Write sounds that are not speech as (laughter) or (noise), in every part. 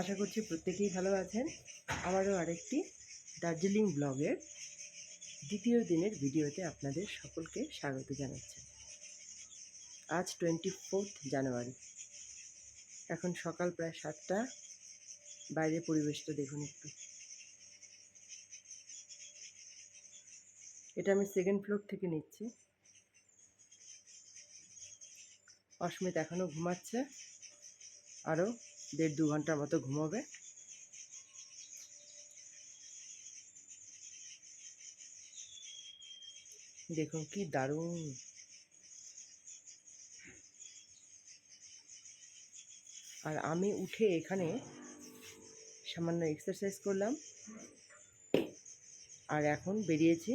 আশা করছি প্রত্যেকেই ভালো আছেন। আমারও আরেকটি দার্জিলিং ব্লগের দ্বিতীয় দিনের ভিডিওতে আপনাদের সকলকে স্বাগত জানাচ্ছি। আজ টোয়েন্টি ফোর্থ জানুয়ারি এখন সকাল প্রায় সাতটা। বাইরের পরিবেশটা দেখুন একটু। এটা আমি সেকেন্ড ফ্লোর থেকে নিচ্ছি। অস্মিত এখনও ঘুমাচ্ছে। আরও দেড় দু ঘণ্টার মতো ঘুমোবে। দেখুন কি দারুণ। আর আমি উঠে এখানে সামান্য এক্সারসাইজ করলাম। আর এখন বেরিয়েছি,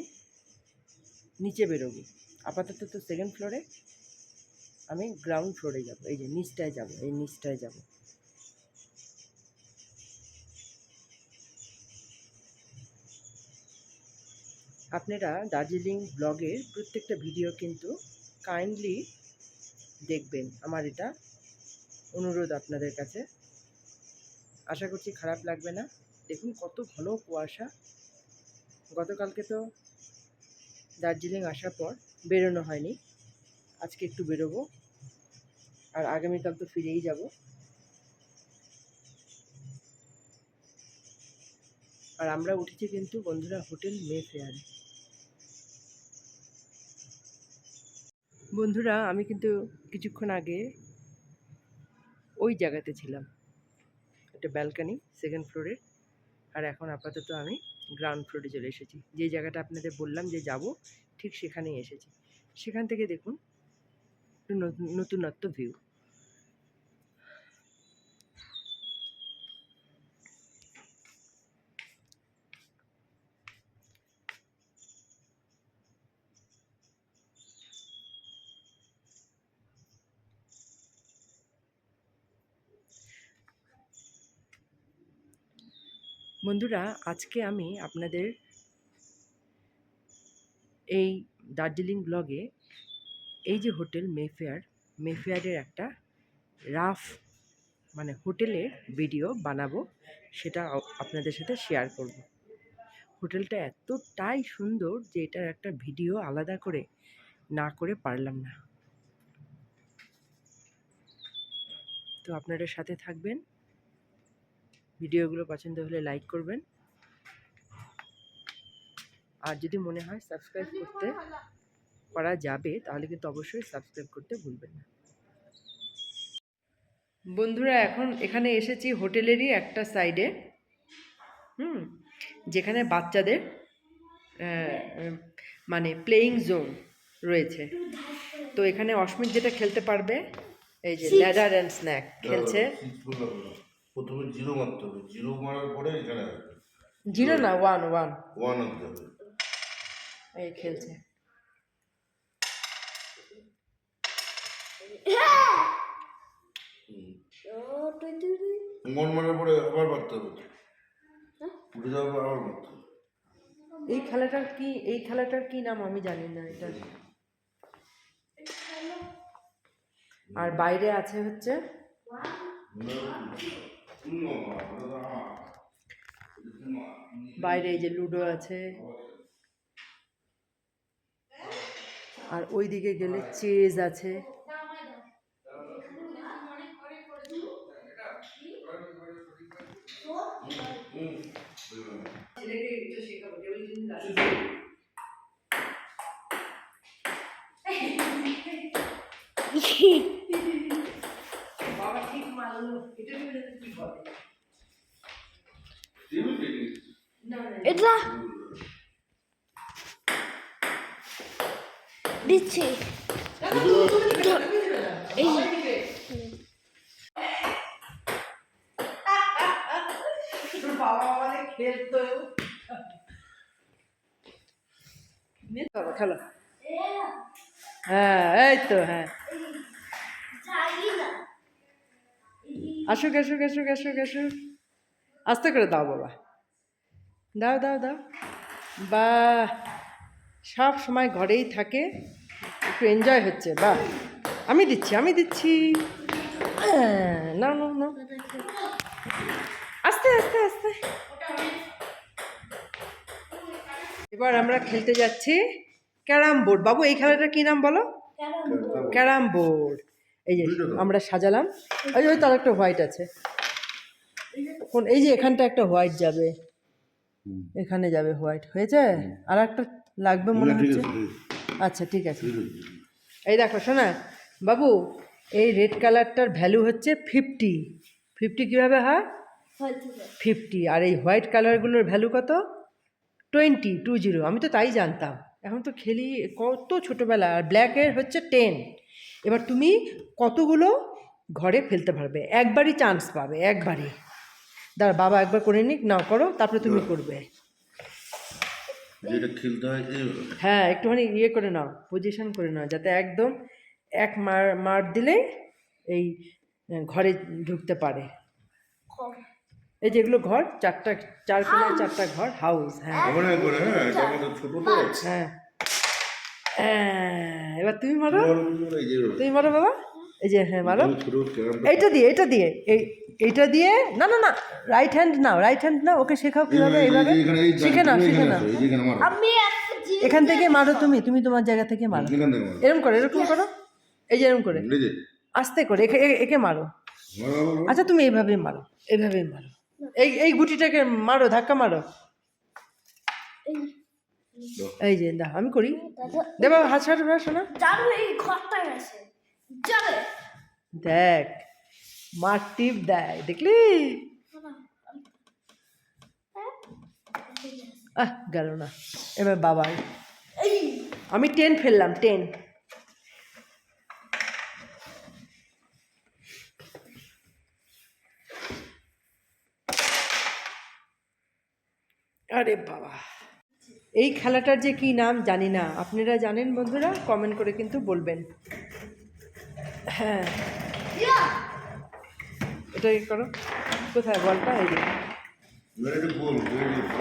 নিচে বেরোবো। আপাতত তো সেকেন্ড ফ্লোরে আমি গ্রাউন্ড ফ্লোরে যাব, এই যে নিচটায় যাব, এই নিচটায় যাব। আপনারা দার্জিলিং ব্লগের প্রত্যেকটা ভিডিও কিন্তু কাইন্ডলি দেখবেন। আমার এটা অনুরোধ আপনাদের কাছে। আশা করছি খারাপ লাগবে না। দেখুন কত ঘন কুয়াশা। গতকালকে তো দার্জিলিং আসার পর বেরোনো হয়নি। আজকে একটু বেরোবো। আর আগামীকাল তো ফিরেই যাব। আর আমরা উঠেছি কিন্তু বন্ধুরা হোটেল মে ফেয়ারে বন্ধুরা, আমি কিন্তু কিছুক্ষণ আগে ওই জায়গাতে ছিলাম। একটা ব্যালকানি সেকেন্ড ফ্লোরের আর এখন আপাতত আমি গ্রাউন্ড ফ্লোরে চলে এসেছি। যে জায়গাটা আপনাদের বললাম যে যাব, ঠিক সেখানেই এসেছি। সেখান থেকে দেখুন নতুনত্ব ভিউ বন্ধুরা, আজকে আমি আপনাদের এই দার্জিলিং ব্লগে এই যে হোটেল মেফেয়ার মেফেয়ারের একটা রাফ মানে হোটেলের ভিডিও বানাবো, সেটা আপনাদের সাথে শেয়ার করব। হোটেলটা এতটাই সুন্দর যে এটার একটা ভিডিও আলাদা করে না করে পারলাম না। তো আপনারা সাথে থাকবেন। ভিডিওগুলো পছন্দ হলে লাইক করবেন। আর যদি মনে হয় সাবস্ক্রাইব করতে করা যাবে তাহলে কিন্তু অবশ্যই সাবস্ক্রাইব করতে ভুলবেন না। বন্ধুরা এখন এখানে এসেছি হোটেলেরই একটা সাইডে হুম যেখানে বাচ্চাদের মানে প্লেয়িং জোন রয়েছে। তো এখানে অস্মিত যেটা খেলতে পারবে এই যে ল্যাডার অ্যান্ড স্ন্যাক খেলছে। প্রথমে জিরো মারতে হবে। জিরো মারার পরে এখানে আসবে। জিরো না ওয়ান ওয়ান ওয়ান আনতে হবে। এই খেলছে। ওয়ান মারার পরে আবার মারতে হবে। উঠে যাওয়ার পর আবার মারতে হবে। এই খেলাটার কি এই খেলাটার কি নাম আমি জানি না এটা। আর বাইরে আছে হচ্ছে? বাইরে এই যে লুডো আছে। আর ওই দিকে গেলে চেজ আছে। বাবা ঠিক মারলো এটা কি বলে এটা দিচ্ছি খেলো। হ্যাঁ এই তো হ্যাঁ। আসুক আসুক আসুক আসুক আসুক। আস্তে করে দাও, বাবা। দাও দাও দাও। বা সব সময় ঘরেই থাকে। একটু এনজয় হচ্ছে, বাহ। আমি দিচ্ছি আমি দিচ্ছি। না নাও নাও আস্তে আস্তে আস্তে। এবার আমরা খেলতে যাচ্ছি ক্যারাম বোর্ড। বাবু, এই খেলাটার কি নাম বলো? Carrom board. এই যে, আমরা সাজালাম। ওই ওই তার একটা হোয়াইট আছে। এই যে, এখানটা একটা হোয়াইট যাবে। এখানে যাবে হোয়াইট। হয়েছে? আর একটা লাগবে মনে হচ্ছে? আচ্ছা ঠিক আছে। এই দেখো শোনা। বাবু এই রেড কালারটার ভ্যালু হচ্ছে ফিফটি। ফিফটি কীভাবে হয়? ফিফটি। আর এই হোয়াইট কালারগুলোর ভ্যালু কত? Twenty two zero. আমি তো তাই জানতাম। এখন তো খেলি কত ছোটোবেলা। আর ব্ল্যাকের হচ্ছে টেন। এবার তুমি কতগুলো ঘরে ফেলতে পারবে? একবারই চান্স পাবে একবারই। দাঁড়া বাবা একবার করে নিক নাও করো তারপরে তুমি করবে। যেটা খেলতে হয় একটুখানি ইয়ে করে নাও পজিশন করে নাও যাতে একদম এক মার মার দিলেই এই ঘরে ঢুকতে পারে। এই যেগুলো ঘর চারটা চার কোনায় চারটা ঘর হাউস হ্যাঁ। না হ্যাঁ। হ্যাঁ। হ্যাঁ, এবার তুমি মারো। তুমি মারো বাবা। এই যে হ্যাঁ মারো। এইটা দিয়ে এটা দিয়ে এই এইটা দিয়ে না না না right hand now right hand now okay শেখাও কীভাবে এই- এই- এইভাবে। শিখে নাও শিখে নাও। আসো, এই যে এখানে থেকে মারো তুমি তুমি তোমার জায়গা থেকে মারো। এরকম করো এরকম করো। এই যে এরকম করে। আস্তে করে একে এ- একে মারো। আচ্ছা তুমি এইভাবেই মারো এইভাবেই মারো। এই এই গুটিটাকে মারো ধাক্কা মারো। এই যে দাও আমি করি। দেবা হাত ছাড়ো না দেখ। মার টিপ দেয়, দেখলি? আহ, গেল না। এবার বাবার আমি টেন ফেললাম, টেন। আরে বাবা। এই খেলাটার যে কি নাম জানি না। আপনারা জানেন বন্ধুরা, কমেন্ট করে কিন্তু বলবেন। হ্যাঁ। এটা কি করো। কোথায়? বলটা? এই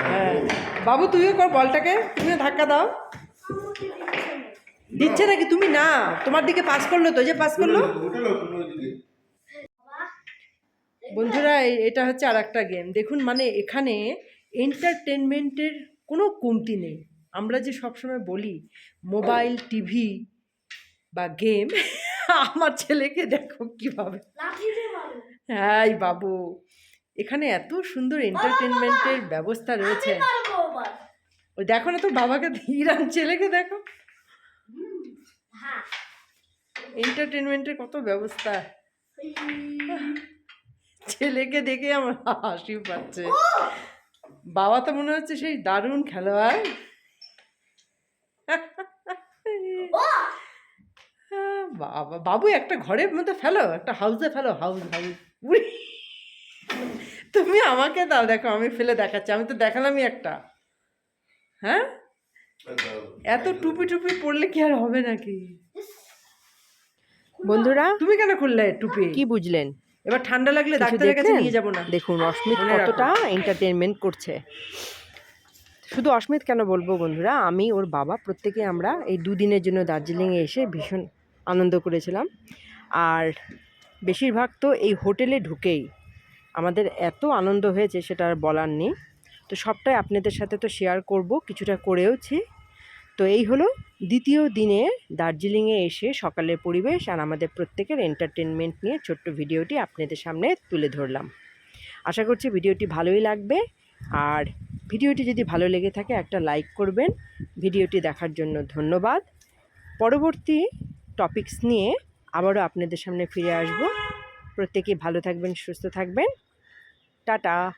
হ্যাঁ। বাবু, তুইও কর বলটাকে। তুমিও ধাক্কা দাও। দিচ্ছে নাকি? তুমি না। তোমার দিকে পাস করল তো, যে পাস করল। বন্ধুরা এটা হচ্ছে আর একটা গেম দেখুন মানে এখানে এন্টারটেনমেন্টের কোনো কমতি নেই। আমরা যে সবসময় বলি মোবাইল টিভি বা গেম (laughs) আমার ছেলেকে দেখো কীভাবে। হ্যাঁ বাবু এখানে এত সুন্দর এন্টারটেনমেন্টের ব্যবস্থা রয়েছে। ওই দেখো না তো বাবাকে ইরান ছেলেকে দেখো। হ্যাঁ। এন্টারটেনমেন্টের কত ব্যবস্থা। ছেলেকে দেখে আমার হাসি পাচ্ছে। বাবা তো মনে হচ্ছে সেই দারুণ খেলোয়াড়। বাবা বাবু একটা ঘরের মধ্যে ফেলো একটা হাউসে ফেলো হাউস হাউস তুমি আমাকে দাও দেখো আমি ফেলে দেখাচ্ছি আমি তো দেখালামই একটা। হ্যাঁ? এত টুপি টুপি পড়লে কি আর হবে নাকি? বন্ধুরা তুমি কেন খুললে টুপি? কি বুঝলেন? এবার ঠান্ডা লাগলে ডাক্তারের কাছে নিয়ে যাব না। দেখুন অস্মিত। কতটা এন্টারটেনমেন্ট করছে। শুধু অস্মিত কেন বলব বন্ধুরা আমি ওর বাবা প্রত্যেকে আমরা এই দুদিনের জন্য দার্জিলিংয়ে এসে ভীষণ আনন্দ করেছিলাম। আর বেশিরভাগ তো এই হোটেলে ঢুকেই। আমাদের এত আনন্দ হয়েছে সেটা আর বলার নেই। তো সবটাই আপনাদের সাথে তো শেয়ার করব, কিছুটা করেওছি। তো এই হলো দ্বিতীয় দিনে দার্জিলিংয়ে এসে সকালের পরিবেশ আর আমাদের প্রত্যেকের এন্টারটেনমেন্ট নিয়ে ছোট্ট ভিডিওটি আপনাদের সামনে তুলে ধরলাম। আশা করছি ভিডিওটি ভালোই লাগবে। আর ভিডিওটি যদি ভালো লেগে থাকে একটা লাইক করবেন। ভিডিওটি দেখার জন্য ধন্যবাদ। পরবর্তী টপিকস নিয়ে আবারও আপনাদের সামনে ফিরে আসব। প্রত্যেকেই ভালো থাকবেন সুস্থ থাকবেন। টাটা।